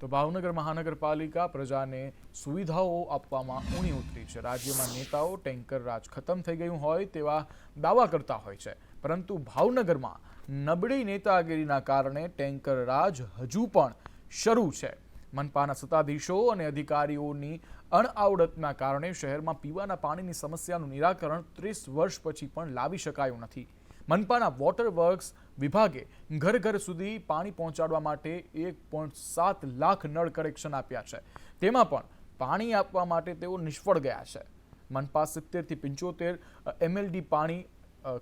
તો ભાવનગર મહાનગરપાલિકા પ્રજાને સુવિધાઓ આપવામાં ઊણી ઉતરી છે. રાજ્યમાં નેતાઓ, ટેન્કર રાજ ખતમ થઈ ગયું હોય તેવા દાવા કરતા હોય છે. પરંતુ ભાવનગરમાં નબળી નેતાગીરીના કારણે ટેન્કર રાજ હજુ પણ શરૂ છે. મનપાના સત્તાધીશો અને અધિકારીઓની અણઆવડતના કારણે શહેરમાં પીવાના પાણીની સમસ્યાનું નિરાકરણ ત્રીસ વર્ષ પછી પણ લાવી શકાયું નથી. મનપાના વોટર વર્ક્સ વિભાગે ઘર ઘર સુધી પાણી પહોંચાડવા માટે એક પોઈન્ટ સાત લાખ નળ કનેક્શન આપ્યા છે. તેમાં પણ પાણી આપવા માટે તેઓ નિષ્ફળ ગયા છે. મનપા સિત્તેરથી પંચોતેર એમએલડી પાણી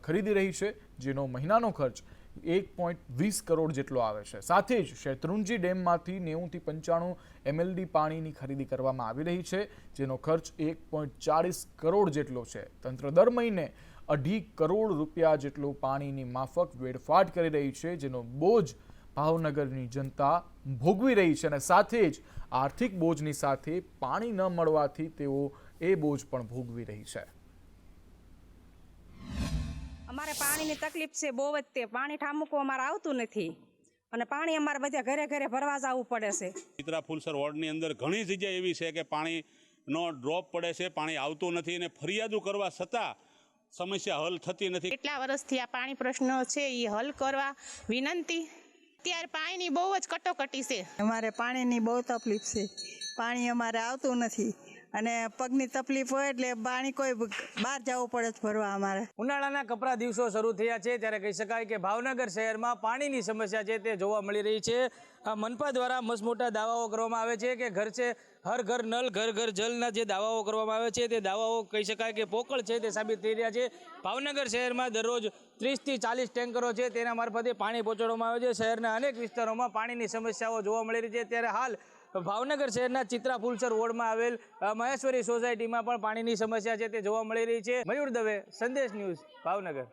ખરીદી રહી છે, જેનો મહિનાનો ખર્ચ એક પોઈન્ટ વીસ કરોડ જેટલો આવે છે. સાથે જ શેત્રુંજી ડેમમાંથી નેવુંથી પંચાણું એમએલડી પાણીની ખરીદી કરવામાં આવી રહી છે, જેનો ખર્ચ એક પોઈન્ટ ચાળીસ કરોડ જેટલો છે. તંત્ર દર મહિને અઢી કરોડ રૂપિયા જેટલું પાણીની માફક વેડફાટ કરી રહી છે, જેનો બોજ ભાવનગરની જનતા ભોગવી રહી છે અને સાથે જ આર્થિક બોજની સાથે પાણી ન મળવાથી તેઓ એ બોજ પણ ભોગવી રહી છે. અમારે પાણીની તકલીફ છે બહુ જ તે. પાણી ઠામુકું અમારે આવતું નથી. અને પાણી અમારે બધા ઘરે ઘરે ભરવા જવું પડે છે. ચિત્રા ફૂલસર વોર્ડની અંદર ઘણી જગ્યા એવી છે કે પાણીનો ડ્રોપ પડે છે પાણી આવતું નથી અને ફરિયાદો કરવા છતાં સમસ્યા હલ થતી નથી. કેટલા વર્ષથી આ પાણી પ્રશ્ન છે એ હલ કરવા વિનંતી. અત્યારે પાણીની બહુ જ કટોકટી છે. અમારે પાણીની બહુ તકલીફ છે. પાણી અમારે આવતું નથી. અને પગની તકલીફ હોય એટલે પાણી કોઈ બહાર જવું પડે છે ભરવા અમારે. ઉનાળાના કપરા દિવસો શરૂ થયા છે, ત્યારે કહી શકાય કે ભાવનગર શહેરમાં પાણીની સમસ્યા છે તે જોવા મળી રહી છે. મનપા દ્વારા મસમોટા દાવાઓ કરવામાં આવે છે કે ઘર છે, હર ઘર નલ, ઘર ઘર જલના જે દાવાઓ કરવામાં આવે છે તે દાવાઓ કહી શકાય કે પોકળ છે તે સાબિત થઈ રહ્યા છે. ભાવનગર શહેરમાં દરરોજ ત્રીસથી ચાલીસ ટેન્કરો છે, તેના મારફતે પાણી પહોંચાડવામાં આવે છે. શહેરના અનેક વિસ્તારોમાં પાણીની સમસ્યાઓ જોવા મળી રહી છે. ત્યારે હાલ ભાવનગર શહેરના ચિત્રા ફુલસર વોર્ડમાં આવેલ મહેશ્વરી સોસાયટીમાં પણ પાણીની સમસ્યા છે તે જોવા મળી રહી છે. મયુર દવે, સંદેશ ન્યૂઝ, ભાવનગર.